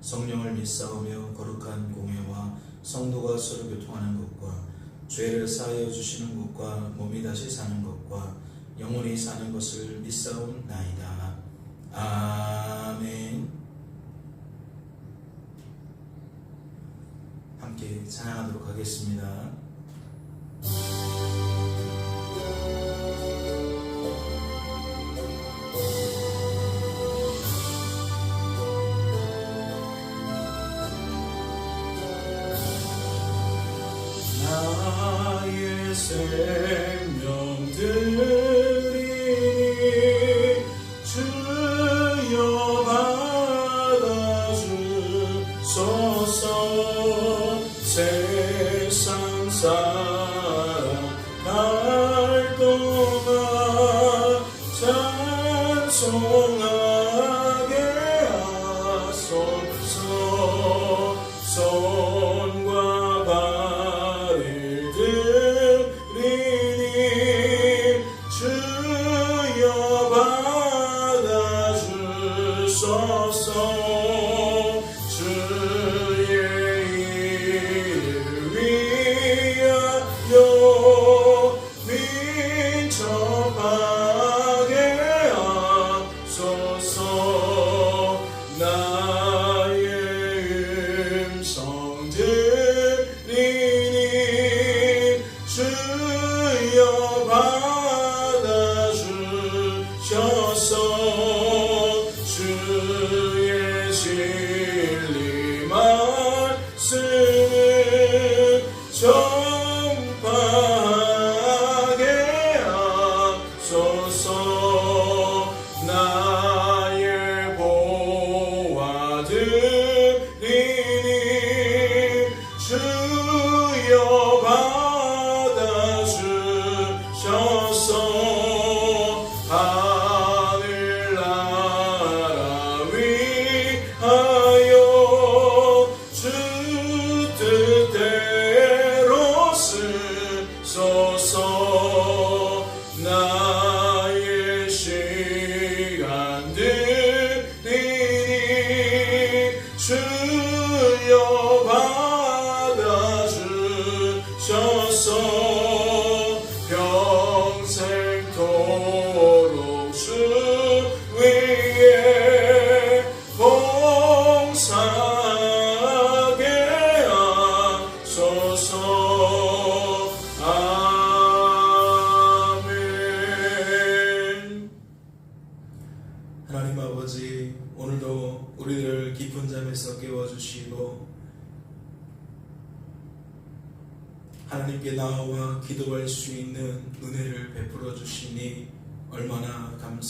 성령을 믿사오며 거룩한 공예와 성도가 서로 교통하는 것과 죄를 사하여 주시는 것과 몸이 다시 사는 것과 영원히 사는 것을 믿사옵나이다. 아멘. 함께 찬양하도록 하겠습니다.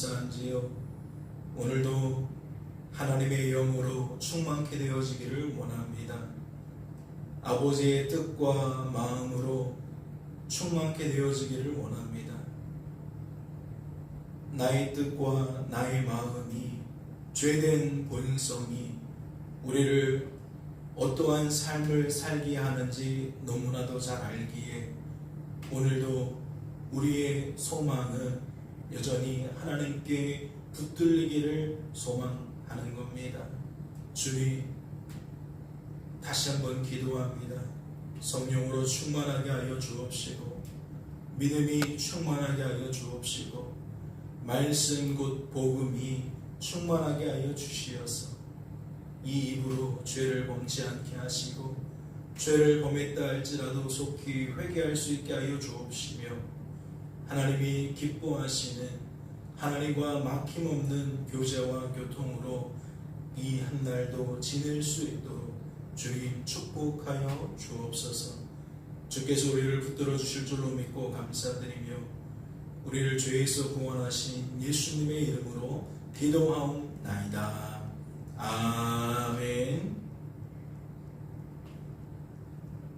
감사한지요. 오늘도 하나님의 영으로 충만케 되어지기를 원합니다. 아버지의 뜻과 마음으로 충만케 되어지기를 원합니다. 나의 뜻과 나의 마음이 죄된 본성이 우리를 어떠한 삶을 살게 하는지 너무나도 잘 알기에 오늘도 우리의 소망은 여전히 하나님께 붙들리기를 소망하는 겁니다. 주님, 다시 한번 기도합니다. 성령으로 충만하게 하여 주옵시고, 믿음이 충만하게 하여 주옵시고, 말씀 곧 복음이 충만하게 하여 주시어서, 이 입으로 죄를 범치 않게 하시고 죄를 범했다 할지라도 속히 회개할 수 있게 하여 주옵시며 하나님이 기뻐하시는 하나님과 막힘없는 교제와 교통으로 이 한 날도 지낼 수 있도록 주님 축복하여 주옵소서 주께서 우리를 붙들어 주실 줄로 믿고 감사드리며 우리를 죄에서 구원하신 예수님의 이름으로 기도하옵나이다. 아멘.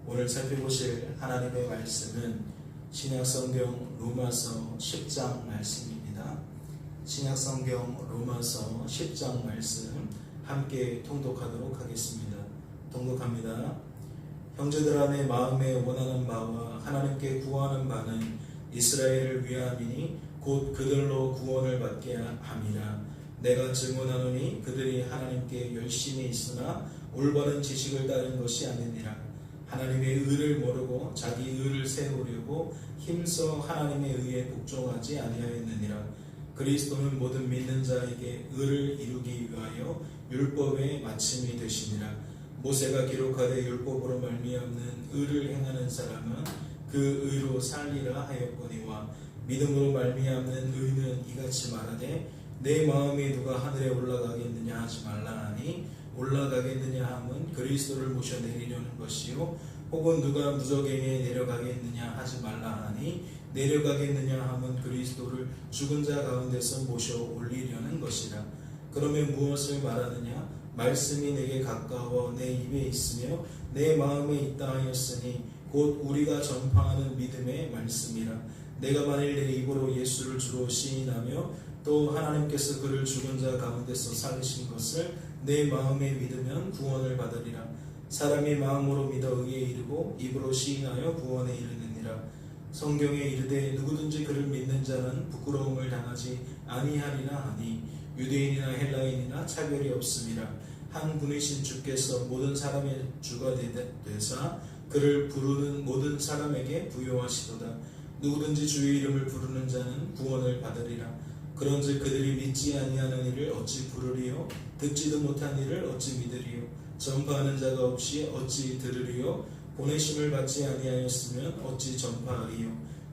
오늘 살펴보실 하나님의 말씀은 신약성경 로마서 10장 말씀입니다. 신약성경 로마서 10장 말씀 함께 통독하도록 하겠습니다. 통독합니다. 형제들아 내 마음에 원하는 바와 하나님께 구하는 바는 이스라엘을 위함이니 곧 그들로 구원을 받게 함이라 내가 증언하노니 그들이 하나님께 열심히 있으나 올바른 지식을 따른 것이 아니니라 하나님의 의를 모르고 자기 의를 세우려고 힘써 하나님의 의에 복종하지 아니하였느니라. 그리스도는 모든 믿는 자에게 의를 이루기 위하여 율법의 마침이 되시니라. 모세가 기록하되 율법으로 말미암는 의를 행하는 사람은 그 의로 살리라 하였거니와 믿음으로 말미암는 의는 이같이 말하되 내 마음이 누가 하늘에 올라가겠느냐 하지 말라 하니 올라가겠느냐 함은 그리스도를 모셔 내리려는 것이요. 혹은 누가 무적에게 내려가겠느냐 하지 말라 하니 내려가겠느냐 함은 그리스도를 죽은 자 가운데서 모셔 올리려는 것이라. 그러면 무엇을 말하느냐? 말씀이 내게 가까워 내 입에 있으며 내 마음에 있다 하였으니 곧 우리가 전파하는 믿음의 말씀이라. 내가 만일 내 입으로 예수를 주로 시인하며 또 하나님께서 그를 죽은 자 가운데서 살리신 것을 내 마음에 믿으면 구원을 받으리라. 사람이 마음으로 믿어 의에 이르고 입으로 시인하여 구원에 이르느니라. 성경에 이르되 누구든지 그를 믿는 자는 부끄러움을 당하지 아니하리라 하니 유대인이나 헬라인이나 차별이 없음이라. 한 분이신 주께서 모든 사람의 주가 되사 그를 부르는 모든 사람에게 부여하시도다. 누구든지 주의 이름을 부르는 자는 구원을 받으리라 그런즉 그들이 믿지 아니하는 일을 어찌 부르리요? 듣지도 못한 일을 어찌 믿으리요? 전파하는 자가 없이 어찌 들으리요? 보내심을 받지 아니하였으면 어찌 전파하리요?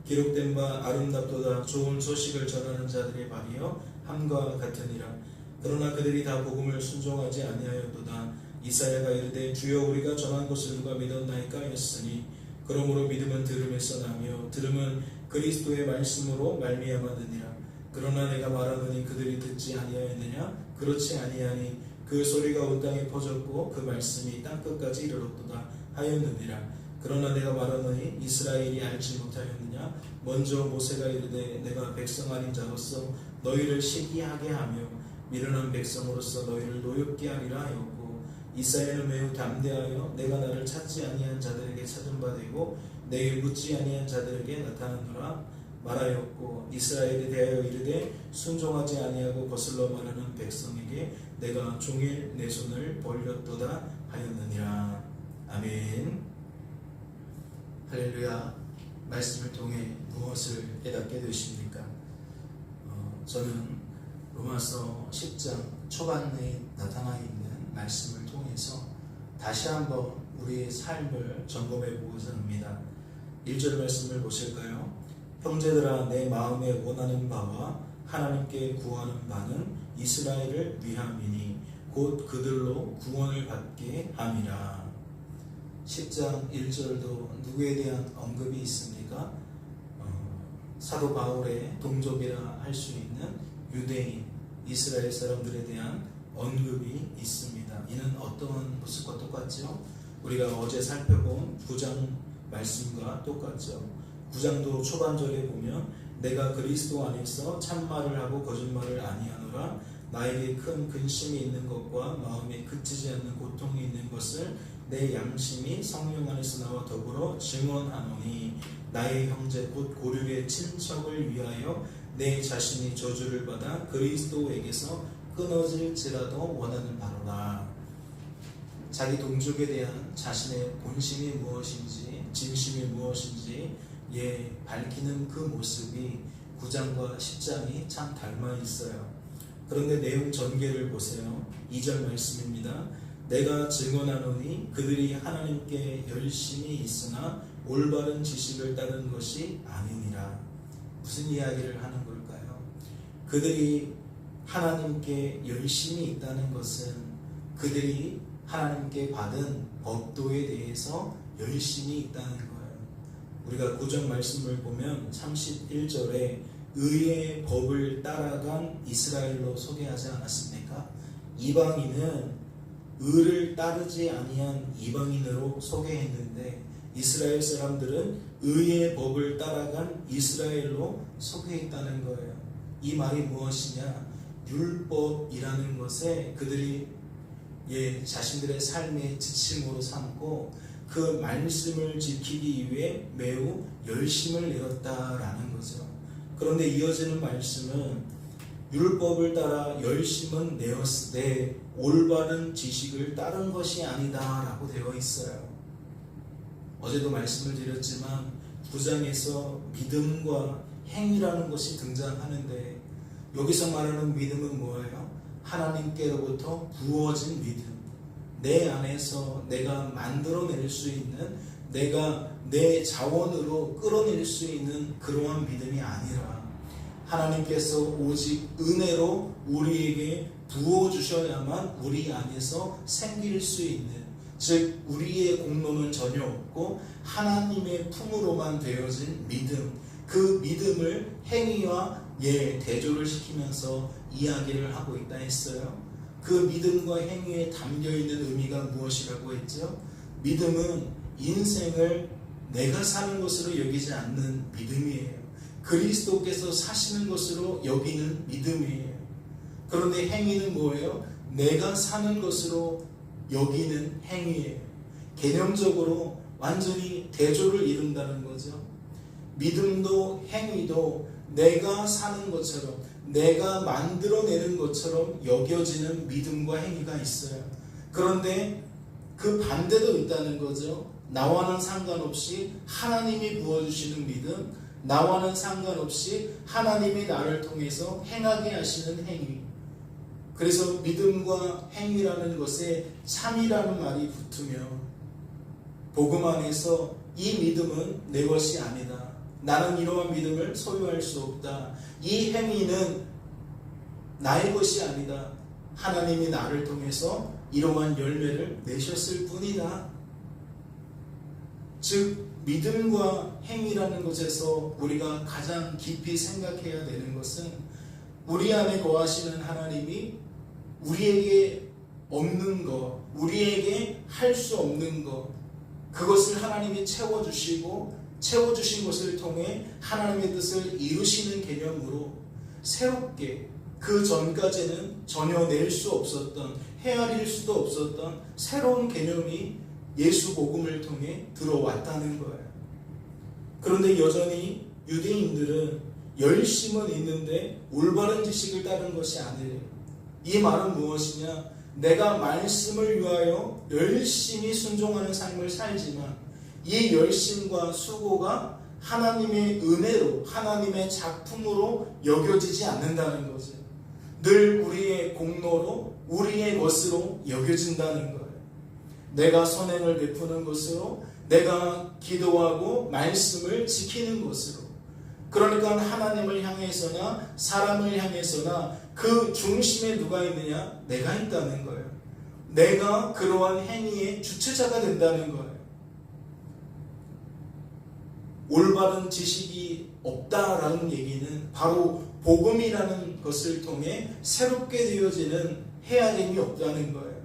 기록된 바 아름답도다. 좋은 소식을 전하는 자들의 발이요 함과 같으니라. 그러나 그들이 다 복음을 순종하지 아니하였도다. 이사야가 이르되 주여 우리가 전한 것을 누가 믿었나이까? 했으니 그러므로 믿음은 들음에서 나며 들음은 그리스도의 말씀으로 말미암았느니라 그러나 내가 말하노니 그들이 듣지 아니하였느냐? 그렇지 아니하니 그 소리가 온 땅에 퍼졌고 그 말씀이 땅 끝까지 이르렀도다 하였느니라. 그러나 내가 말하노니 이스라엘이 알지 못하였느냐? 먼저 모세가 이르되 내가 백성 아닌 자로서 너희를 시기하게 하며 미련한 백성으로서 너희를 노엽게 하리라 하였고 이사야는 매우 담대하여 내가 나를 찾지 아니한 자들에게 찾은 바 되고 내게 묻지 아니한 자들에게 나타나노라 말하였고 이스라엘에 대하여 이르되 순종하지 아니하고 거슬러 말하는 백성에게 내가 종일 내 손을 벌렸도다 하였느니라 아멘 할렐루야 말씀을 통해 무엇을 깨닫게 되십니까? 어, 저는 로마서 10장 초반에 나타나 있는 말씀을 통해서 다시 한번 우리의 삶을 점검해 보고자 합니다. 1절 말씀을 보실까요? 형제들아 내 마음에 원하는 바와 하나님께 구하는 바는 이스라엘을 위함이니 곧 그들로 구원을 받게 함이라. 10장 1절도 누구에 대한 언급이 있습니까? 어, 사도 바울의 동족이라 할 수 있는 유대인 이스라엘 사람들에 대한 언급이 있습니다. 이는 어떤 모습과 똑같죠? 우리가 어제 살펴본 9장 말씀과 똑같죠. 9장도 초반절에 보면 내가 그리스도 안에서 참말을 하고 거짓말을 아니하노라 나에게 큰 근심이 있는 것과 마음에 그치지 않는 고통이 있는 것을 내 양심이 성령 안에서 나와 더불어 증언하노니 나의 형제 곧 고륙의 친척을 위하여 내 자신이 저주를 받아 그리스도에게서 끊어질지라도 원하는 바로라. 자기 동족에 대한 자신의 본심이 무엇인지 진심이 무엇인지 예 밝히는 그 모습이 9장과 10장이 참 닮아 있어요. 그런데 내용 전개를 보세요. 2절 말씀입니다. 내가 증언하노니 그들이 하나님께 열심히 있으나 올바른 지식을 따른 것이 아니니라. 무슨 이야기를 하는 걸까요? 그들이 하나님께 열심히 있다는 것은 그들이 하나님께 받은 법도에 대해서 열심히 있다는. 우리가 구정 말씀을 보면 31절에 의의 법을 따라간 이스라엘로 소개하지 않았습니까? 이방인은 의를 따르지 아니한 이방인으로 소개했는데 이스라엘 사람들은 의의 법을 따라간 이스라엘로 있다는 거예요. 이 말이 무엇이냐? 율법이라는 것에 그들이 예, 자신들의 삶의 지침으로 삼고 그 말씀을 지키기 위해 매우 열심을 내었다라는 거죠. 그런데 이어지는 말씀은 율법을 따라 열심은 내었으되 올바른 지식을 따른 것이 아니다라고 되어 있어요. 어제도 말씀을 드렸지만 구장에서 믿음과 행위라는 것이 등장하는데 여기서 말하는 믿음은 뭐예요? 하나님께로부터 부어진 믿음. 내 안에서 내가 만들어낼 수 있는 내가 내 자원으로 끌어낼 수 있는 그러한 믿음이 아니라 하나님께서 오직 은혜로 우리에게 부어 주셔야만 우리 안에서 생길 수 있는 즉 우리의 공로는 전혀 없고 하나님의 품으로만 되어진 믿음 그 믿음을 행위와 예 대조를 시키면서 이야기를 하고 있다 했어요. 그 믿음과 행위에 담겨 있는 의미가 무엇이라고 했죠? 믿음은 인생을 내가 사는 것으로 여기지 않는 믿음이에요. 그리스도께서 사시는 것으로 여기는 믿음이에요. 그런데 행위는 뭐예요? 내가 사는 것으로 여기는 행위예요. 개념적으로 완전히 대조를 이룬다는 거죠. 믿음도 행위도 내가 사는 것처럼 내가 만들어내는 것처럼 여겨지는 믿음과 행위가 있어요. 그런데 그 반대도 있다는 거죠. 나와는 상관없이 하나님이 부어주시는 믿음, 나와는 상관없이 하나님이 나를 통해서 행하게 하시는 행위. 그래서 믿음과 행위라는 것에 참이라는 말이 붙으며 복음 안에서 이 믿음은 내 것이 아니다. 나는 이러한 믿음을 소유할 수 없다. 이 행위는 나의 것이 아니다. 하나님이 나를 통해서 이러한 열매를 내셨을 뿐이다. 즉, 믿음과 행위라는 것에서 우리가 가장 깊이 생각해야 되는 것은 우리 안에 거하시는 하나님이 우리에게 없는 것, 우리에게 할 수 없는 것, 그것을 하나님이 채워주시고 채워주신 것을 통해 하나님의 뜻을 이루시는 개념으로 새롭게 그 전까지는 전혀 낼 수 없었던 헤아릴 수도 없었던 새로운 개념이 예수 복음을 통해 들어왔다는 거예요. 그런데 여전히 유대인들은 열심은 있는데 올바른 지식을 따른 것이 아니래요. 이 말은 무엇이냐? 내가 말씀을 위하여 열심히 순종하는 삶을 살지만 이 열심과 수고가 하나님의 은혜로 하나님의 작품으로 여겨지지 않는다는 거죠. 늘 우리의 공로로 우리의 것으로 여겨진다는 거예요. 내가 선행을 베푸는 것으로 내가 기도하고 말씀을 지키는 것으로 그러니까 하나님을 향해서나 사람을 향해서나 그 중심에 누가 있느냐? 내가 있다는 거예요. 내가 그러한 행위의 주체자가 된다는 거예요. 올바른 지식이 없다라는 얘기는 바로 복음이라는 것을 통해 새롭게 되어지는 헤아림이 없다는 거예요.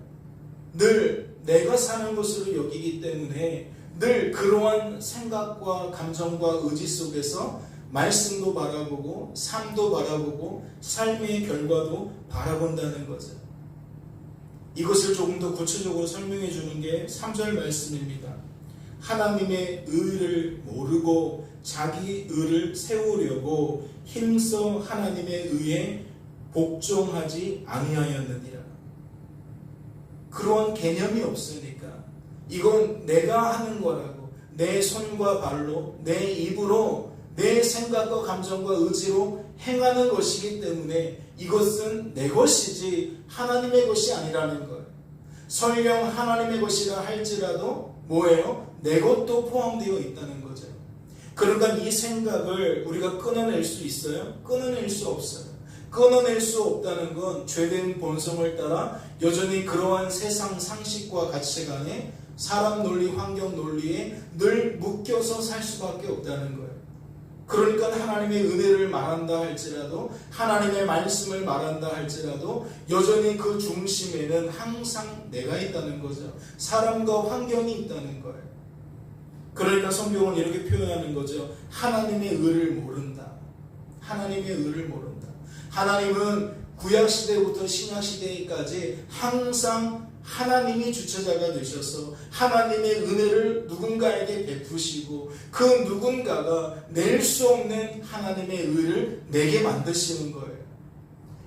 늘 내가 사는 것으로 여기기 때문에 늘 그러한 생각과 감정과 의지 속에서 말씀도 바라보고 삶도 바라보고 삶의 결과도 바라본다는 거죠. 이것을 조금 더 구체적으로 설명해 주는 게 3절 말씀입니다. 하나님의 의를 모르고 자기 의를 세우려고 힘써 하나님의 의에 복종하지 아니하였느니라. 그러한 개념이 없으니까 이건 내가 하는 거라고 내 손과 발로 내 입으로 내 생각과 감정과 의지로 행하는 것이기 때문에 이것은 내 것이지 하나님의 것이 아니라는 거예요. 설령 하나님의 것이라 할지라도 뭐예요? 내 것도 포함되어 있다는 거죠. 그러니까 이 생각을 우리가 끊어낼 수 있어요? 끊어낼 수 없어요. 끊어낼 수 없다는 건 죄된 본성을 따라 여전히 그러한 세상 상식과 가치관에 사람 논리, 환경 논리에 늘 묶여서 살 수밖에 없다는 거예요. 그러니까 하나님의 은혜를 말한다 할지라도 하나님의 말씀을 말한다 할지라도 여전히 그 중심에는 항상 내가 있다는 거죠. 사람과 환경이 있다는 거예요. 그러니까 성경은 이렇게 표현하는 거죠. 하나님의 의를 모른다. 하나님의 의를 모른다. 하나님은 구약 시대부터 신약 시대까지 항상 하나님이 주체자가 되셔서 하나님의 은혜를 누군가에게 베푸시고 그 누군가가 낼 수 없는 하나님의 의를 내게 만드시는 거예요.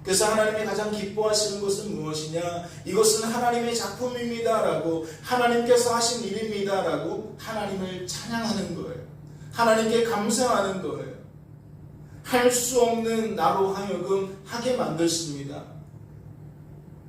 그래서 하나님이 가장 기뻐하시는 것은 무엇이냐? 이것은 하나님의 작품입니다라고 하나님께서 하신 일입니다라고 하나님을 찬양하는 거예요. 하나님께 감사하는 거예요. 할 수 없는 나로 하여금 하게 만드십니다.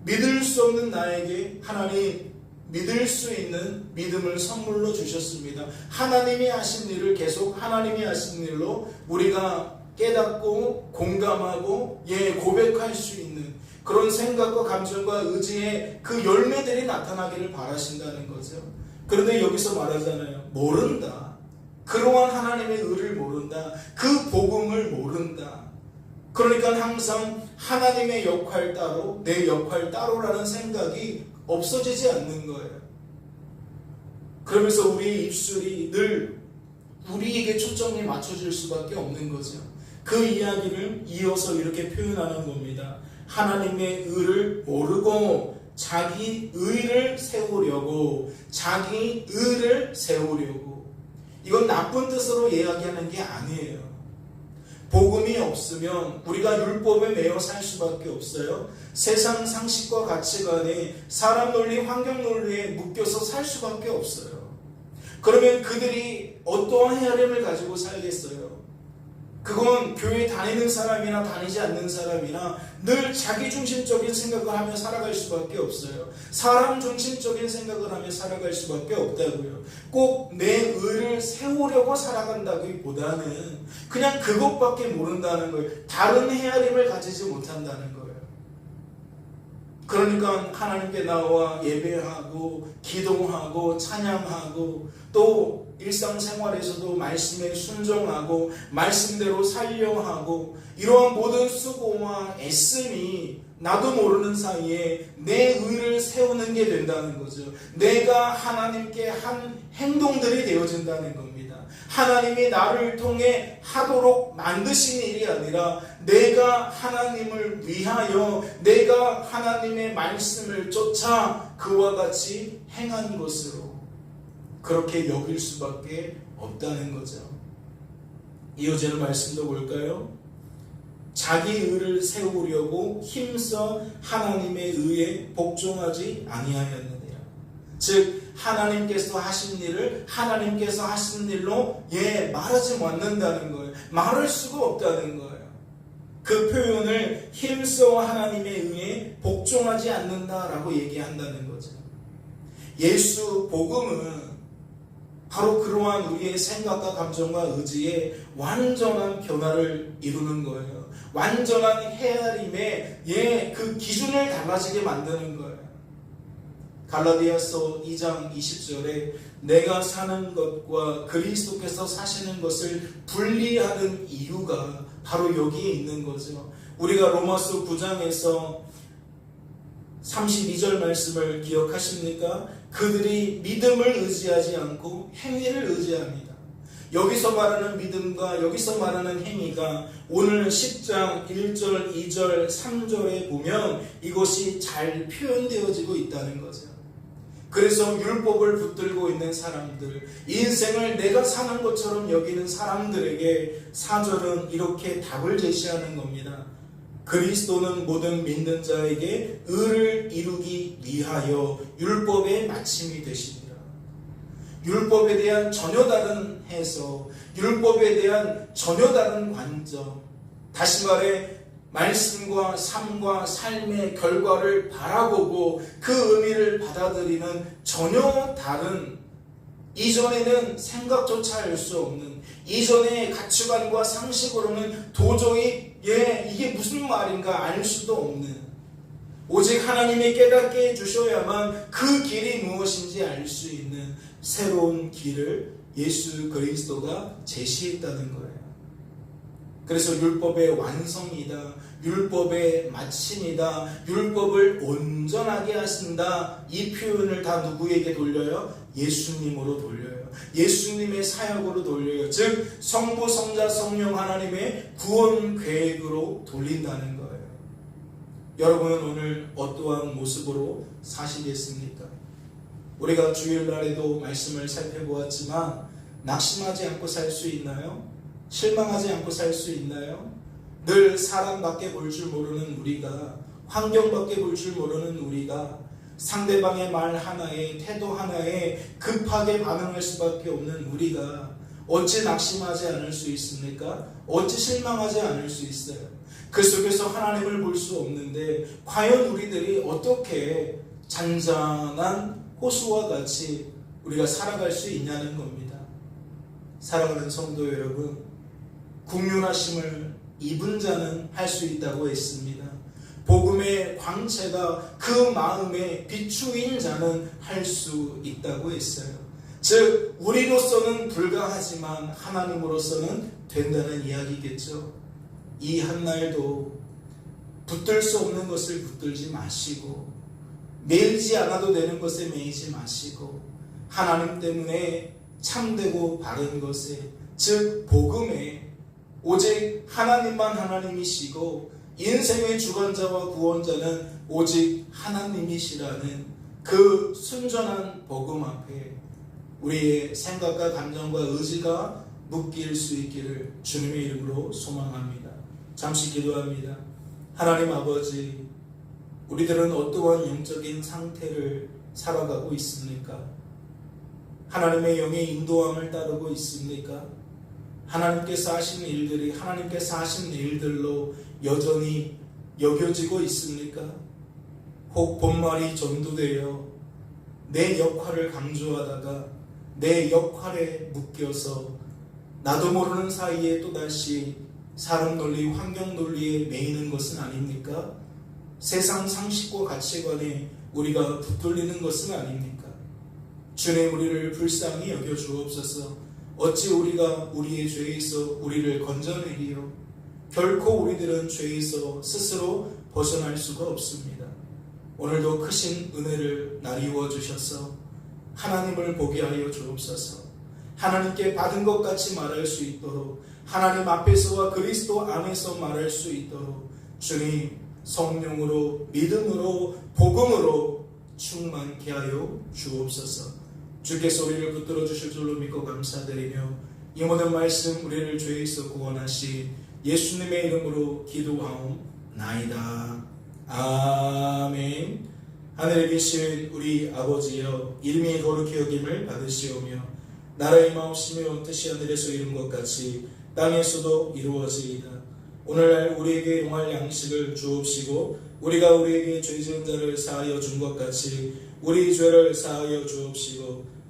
믿을 수 없는 나에게 하나님 믿을 수 있는 믿음을 선물로 주셨습니다. 하나님이 하신 일을 계속 하나님이 하신 일로 우리가 깨닫고 공감하고 예 고백할 수 있는 그런 생각과 감정과 의지의 그 열매들이 나타나기를 바라신다는 거죠. 그런데 여기서 말하잖아요. 모른다. 그러한 하나님의 의를 모른다. 그 복음을 모른다. 그러니까 항상 하나님의 역할 따로, 내 역할 따로라는 생각이 없어지지 않는 거예요. 그러면서 우리 입술이 늘 우리에게 초점이 맞춰질 수밖에 없는 거죠. 그 이야기를 이어서 이렇게 표현하는 겁니다. 하나님의 의를 모르고 자기 의를 세우려고 자기 의를 세우려고 이건 나쁜 뜻으로 이야기하는 게 아니에요. 복음이 없으면 우리가 율법에 매여 살 수밖에 없어요. 세상 상식과 가치관에 사람 논리, 환경 논리에 묶여서 살 수밖에 없어요. 그러면 그들이 어떠한 헤아림을 가지고 살겠어요? 그건 교회 다니는 사람이나 다니지 않는 사람이나 늘 자기 중심적인 생각을 하며 살아갈 수밖에 없어요. 사람 중심적인 생각을 하며 살아갈 수밖에 없다고요. 꼭 내 의를 세우려고 살아간다기보다는 그냥 그것밖에 모른다는 거예요. 다른 헤아림을 가지지 못한다는 거예요. 그러니까 하나님께 나와 예배하고 기도하고 찬양하고 또 일상생활에서도 말씀에 순종하고 말씀대로 살려 하고 이러한 모든 수고와 애씀이 나도 모르는 사이에 내 의를 세우는 게 된다는 거죠. 내가 하나님께 한 행동들이 되어진다는 겁니다. 하나님이 나를 통해 하도록 만드신 일이 아니라 내가 하나님을 위하여 내가 하나님의 말씀을 쫓아 그와 같이 행한 것으로 그렇게 여길 수밖에 없다는 거죠. 이어지는 말씀도 볼까요? 자기 의를 세우려고 힘써 하나님의 의에 복종하지 아니하였느니라. 즉 하나님께서 하신 일을 하나님께서 하신 일로 예 말하지 않는다는 거예요. 말할 수가 없다는 거예요. 그 표현을 힘써 하나님의 의에 복종하지 않는다라고 얘기한다는 거죠. 예수 복음은 바로 그러한 우리의 생각과 감정과 의지에 완전한 변화를 이루는 거예요. 완전한 헤아림의 예, 그 기준을 달라지게 만드는 거예요. 갈라디아서 2장 20절에 내가 사는 것과 그리스도께서 사시는 것을 분리하는 이유가 바로 여기에 있는 거죠. 우리가 로마서 9장에서 32절 말씀을 기억하십니까? 그들이 믿음을 의지하지 않고 행위를 의지합니다. 여기서 말하는 믿음과 여기서 말하는 행위가 오늘 10장 1절, 2절, 3절에 보면 이것이 잘 표현되어지고 있다는 거죠. 그래서 율법을 붙들고 있는 사람들, 인생을 내가 사는 것처럼 여기는 사람들에게 사절은 이렇게 답을 제시하는 겁니다. 그리스도는 모든 믿는 자에게 의를 이루기 위하여 율법의 마침이 되십니다. 율법에 대한 전혀 다른 해석, 율법에 대한 전혀 다른 관점, 다시 말해 말씀과 삶과 삶의 결과를 바라보고 그 의미를 받아들이는 전혀 다른 이전에는 생각조차 할 수 없는 이전의 가치관과 상식으로는 도저히 예 이게 무슨 말인가 알 수도 없는 오직 하나님이 깨닫게 해주셔야만 그 길이 무엇인지 알 수 있는 새로운 길을 예수 그리스도가 제시했다는 거예요. 그래서 율법의 완성이다. 율법의 마침이다. 율법을 온전하게 하신다. 이 표현을 다 누구에게 돌려요? 예수님으로 돌려요. 예수님의 사역으로 돌려요. 즉 성부, 성자, 성령 하나님의 구원 계획으로 돌린다는 거예요. 여러분은 오늘 어떠한 모습으로 사시겠습니까? 우리가 주일날에도 말씀을 살펴보았지만 낙심하지 않고 살 수 있나요? 실망하지 않고 살 수 있나요? 늘 사람밖에 볼 줄 모르는 우리가 환경밖에 볼 줄 모르는 우리가 상대방의 말 하나에 태도 하나에 급하게 반응할 수밖에 없는 우리가 어찌 낙심하지 않을 수 있습니까? 어찌 실망하지 않을 수 있어요? 그 속에서 하나님을 볼 수 없는데 과연 우리들이 어떻게 잔잔한 호수와 같이 우리가 살아갈 수 있냐는 겁니다. 사랑하는 성도 여러분, 국률하심을 입은 자는 할 수 있다고 했습니다. 복음의 광채가 그 마음에 비추인 자는 할 수 있다고 했어요. 즉, 우리로서는 불가하지만 하나님으로서는 된다는 이야기겠죠. 이 한날도 붙들 수 없는 것을 붙들지 마시고, 매이지 않아도 되는 것에 매이지 마시고, 하나님 때문에 참되고 바른 것에, 즉, 복음에 오직 하나님만 하나님이시고 인생의 주관자와 구원자는 오직 하나님이시라는 그 순전한 복음 앞에 우리의 생각과 감정과 의지가 묶일 수 있기를 주님의 이름으로 소망합니다. 잠시 기도합니다. 하나님 아버지, 우리들은 어떠한 영적인 상태를 살아가고 있습니까? 하나님의 영의 인도함을 따르고 있습니까? 하나님께서 하신 일들이 하나님께서 하신 일들로 여전히 여겨지고 있습니까? 혹 본말이 전도되어 내 역할을 강조하다가 내 역할에 묶여서 나도 모르는 사이에 또다시 사람 논리, 환경 논리에 매이는 것은 아닙니까? 세상 상식과 가치관에 우리가 붙들리는 것은 아닙니까? 주님 우리를 불쌍히 여겨 주옵소서. 어찌 우리가 우리의 죄에서 우리를 건져내리요? 결코 우리들은 죄에서 스스로 벗어날 수가 없습니다. 오늘도 크신 은혜를 나리워 주셔서 하나님을 보게 하여 주옵소서. 하나님께 받은 것 같이 말할 수 있도록 하나님 앞에서와 그리스도 안에서 말할 수 있도록 주님 성령으로 믿음으로 복음으로 충만케 하여 주옵소서. 주께서 우리를 붙들어 주실 줄로 믿고 감사드리며 이 모든 말씀 우리를 죄에서 구원하시 예수님의 이름으로 기도하옵나이다. 아멘. 하늘에 계신 우리 아버지여 이름이 거룩히 여김을 받으시오며 나라의 마옵시며 뜻이 하늘에서 이룬 것 같이 땅에서도 이루어지이다. 오늘날 우리에게 용할 양식을 주옵시고 우리가 우리에게 죄 지은 자를 사하여 준 것 같이 우리 죄를 사하여 주옵시고